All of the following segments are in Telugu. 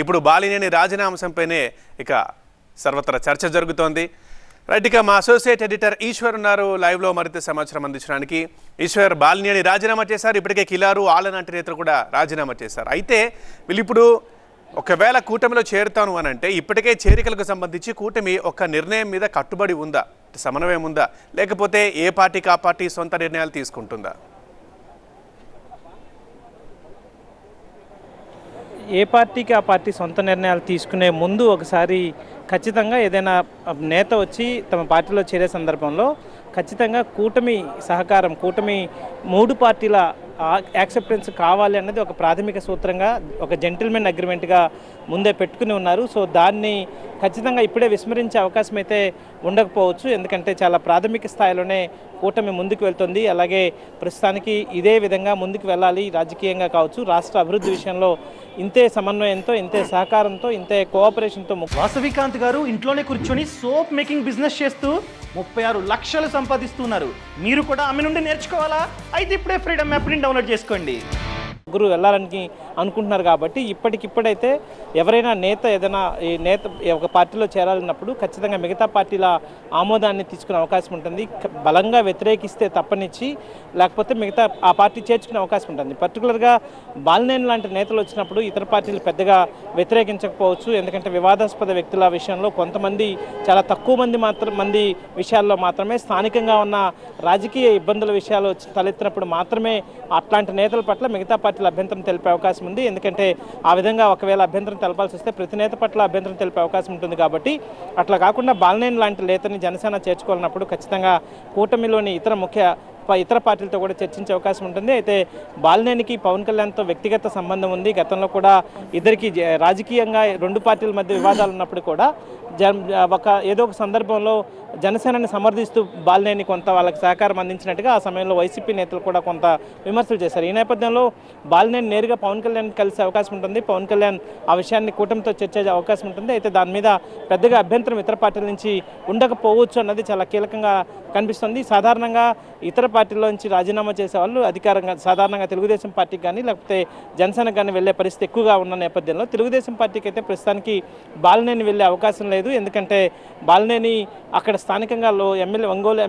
ఇప్పుడు బాలినేని రాజీనామాంశంపైనే ఇక సర్వత్రా చర్చ జరుగుతోంది. రైట్ ఇక మా అసోసియేట్ ఎడిటర్ ఈశ్వర్ ఉన్నారు. లైవ్లో మరింత సమాచారం అందించడానికి ఈశ్వర్ బాలినేని రాజీనామా చేశారు. ఇప్పటికే కిలారు ఆలనాటి నేతలు కూడా రాజీనామా చేశారు. అయితే వీళ్ళు ఇప్పుడు ఒకవేళ కూటమిలో చేరుతాను అని అంటే ఇప్పటికే చేరికలకు సంబంధించి కూటమి ఒక నిర్ణయం మీద కట్టుబడి ఉందా? సమన్వయం ఉందా? లేకపోతే ఏ పార్టీకి ఆ పార్టీ సొంత నిర్ణయాలు తీసుకుంటుందా? ఏ పార్టీకి ఆ పార్టీ సొంత నిర్ణయాలు తీసుకునే ముందు ఒకసారి ఖచ్చితంగా ఏదైనా నేత వచ్చి తమ పార్టీలో చేరే సందర్భంలో ఖచ్చితంగా కూటమి సహకారం కూటమి మూడు పార్టీల యాక్సెప్టెన్స్ కావాలి అన్నది ఒక ప్రాథమిక సూత్రంగా ఒక జెంటిల్మెన్ అగ్రిమెంట్గా ముందే పెట్టుకుని ఉన్నారు. సో దాన్ని ఖచ్చితంగా ఇప్పుడే విస్మరించే అవకాశం అయితే ఉండకపోవచ్చు. ఎందుకంటే చాలా ప్రాథమిక స్థాయిలోనే కూటమి ముందుకు వెళ్తుంది. అలాగే ప్రస్తుతానికి ఇదే విధంగా ముందుకు వెళ్ళాలి రాజకీయంగా కావచ్చు. రాష్ట్ర అభివృద్ధి విషయంలో ఇంతే సమన్వయంతో ఇంతే సహకారంతో ఇంతే కోఆపరేషన్తో వాసవికాంత్ గారు ఇంట్లోనే కూర్చొని సోప్ మేకింగ్ బిజినెస్ చేస్తూ ముప్పై ఆరు లక్షలు సంపాదిస్తున్నారు. మీరు కూడా ఆమె నుండి నేర్చుకోవాలా? అయితే ఇప్పుడే ఫ్రీడమ్ యాప్ని డౌన్లోడ్ చేసుకోండి. ముగ్గురు వెళ్ళాలని అనుకుంటున్నారు కాబట్టి ఇప్పటికిప్పుడైతే ఎవరైనా నేత ఏదైనా ఈ నేత ఒక పార్టీలో చేరాలన్నప్పుడు ఖచ్చితంగా మిగతా పార్టీల ఆమోదాన్ని తీసుకునే అవకాశం ఉంటుంది. బలంగా వ్యతిరేకిస్తే తప్పనిచ్చి లేకపోతే మిగతా ఆ పార్టీ చేర్చుకునే అవకాశం ఉంటుంది. పర్టికులర్గా బాలినేని లాంటి నేతలు వచ్చినప్పుడు ఇతర పార్టీలు పెద్దగా వ్యతిరేకించకపోవచ్చు. ఎందుకంటే వివాదాస్పద వ్యక్తుల విషయంలో కొంతమంది చాలా తక్కువ మంది మాత్రం మంది విషయాల్లో మాత్రమే స్థానికంగా ఉన్న రాజకీయ ఇబ్బందుల విషయాలు తలెత్తినప్పుడు మాత్రమే అట్లాంటి నేతల పట్ల మిగతా పార్టీ పార్టీలు అభ్యంతరం తెలిపే అవకాశం ఉంది. ఎందుకంటే ఆ విధంగా ఒకవేళ అభ్యంతరం తెలపాల్సి వస్తే ప్రతి నేత పట్ల అభ్యంతరం తెలిపే అవకాశం ఉంటుంది కాబట్టి అట్లా కాకుండా బాలనేని లాంటి నేతని జనసేన చేర్చుకోవాలన్నప్పుడు ఖచ్చితంగా కూటమిలోని ఇతర ముఖ్య ఇతర పార్టీలతో కూడా చర్చించే అవకాశం ఉంటుంది. అయితే బాలినేనికి పవన్ కళ్యాణ్తో వ్యక్తిగత సంబంధం ఉంది. గతంలో కూడా ఇద్దరికి జ- రాజకీయంగా రెండు పార్టీల మధ్య వివాదాలు ఉన్నప్పుడు కూడా ఒక ఏదో ఒక సందర్భంలో జనసేనని సమర్థిస్తూ బాలినేని కొంత వాళ్ళకి సహకారం అందించినట్టుగా ఆ సమయంలో వైసీపీ నేతలు కూడా కొంత విమర్శలు చేశారు. ఈ నేపథ్యంలో బాలినేని నేరుగా పవన్ కళ్యాణ్ కలిసే అవకాశం ఉంటుంది. పవన్ కళ్యాణ్ ఆ విషయాన్ని కూటమితో చర్చే అవకాశం ఉంటుంది. అయితే దాని మీద పెద్దగా అభ్యంతరం ఇతర పార్టీల నుంచి ఉండకపోవచ్చు అన్నది చాలా కీలకంగా కనిపిస్తుంది. సాధారణంగా ఇతర పార్టీలోంచి రాజీనామా చేసే వాళ్ళు అధికారంగా సాధారణంగా తెలుగుదేశం పార్టీకి కానీ లేకపోతే జనసేనకు కానీ వెళ్ళే పరిస్థితి ఎక్కువగా ఉన్న నేపథ్యంలో తెలుగుదేశం పార్టీకి అయితే ప్రస్తుతానికి బాలినేని వెళ్ళే అవకాశం లేదు. ఎందుకంటే బాలినేని అక్కడ స్థానికంగా ఎమ్మెల్యే ఒంగోలు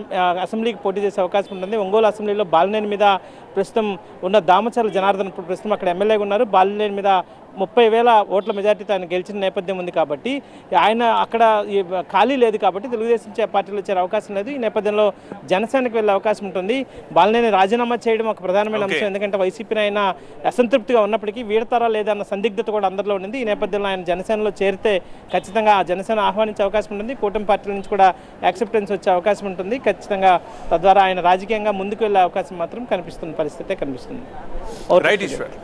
అసెంబ్లీకి పోటీ చేసే అవకాశం ఉంటుంది. ఒంగోలు అసెంబ్లీలో బాలినేని మీద ప్రస్తుతం ఉన్న దామచర్ల జనార్దన్ ప్రస్తుతం అక్కడ ఎమ్మెల్యేగా ఉన్నారు. బాలినేని మీద ముప్పై వేల ఓట్ల మెజార్టీతో ఆయన గెలిచిన నేపథ్యం ఉంది కాబట్టి ఆయన అక్కడ ఖాళీ లేదు కాబట్టి తెలుగుదేశం పార్టీలో చేరే అవకాశం లేదు. ఈ నేపథ్యంలో జనసేనకు వెళ్ళే అవకాశం ఉంటుంది. బాలినేని రాజీనామా చేయడం ఒక ప్రధానమైన. అంశం. ఎందుకంటే వైసీపీ ఆయన అసంతృప్తిగా ఉన్నప్పటికీ వీడతారా లేదన్న సందిగ్ధత కూడా అందరిలో ఉంది ఈ నేపథ్యంలో ఆయన జనసేనలో చేరితే ఖచ్చితంగా ఆ జనసేన ఆహ్వానించే అవకాశం ఉంటుంది. కూటమి పార్టీల నుంచి కూడా యాక్సెప్టెన్స్ వచ్చే అవకాశం ఉంటుంది. ఖచ్చితంగా తద్వారా ఆయన రాజకీయంగా ముందుకు వెళ్ళే అవకాశం మాత్రం కనిపిస్తున్న పరిస్థితే కనిపిస్తుంది. రైట్ ఈశ్వర్.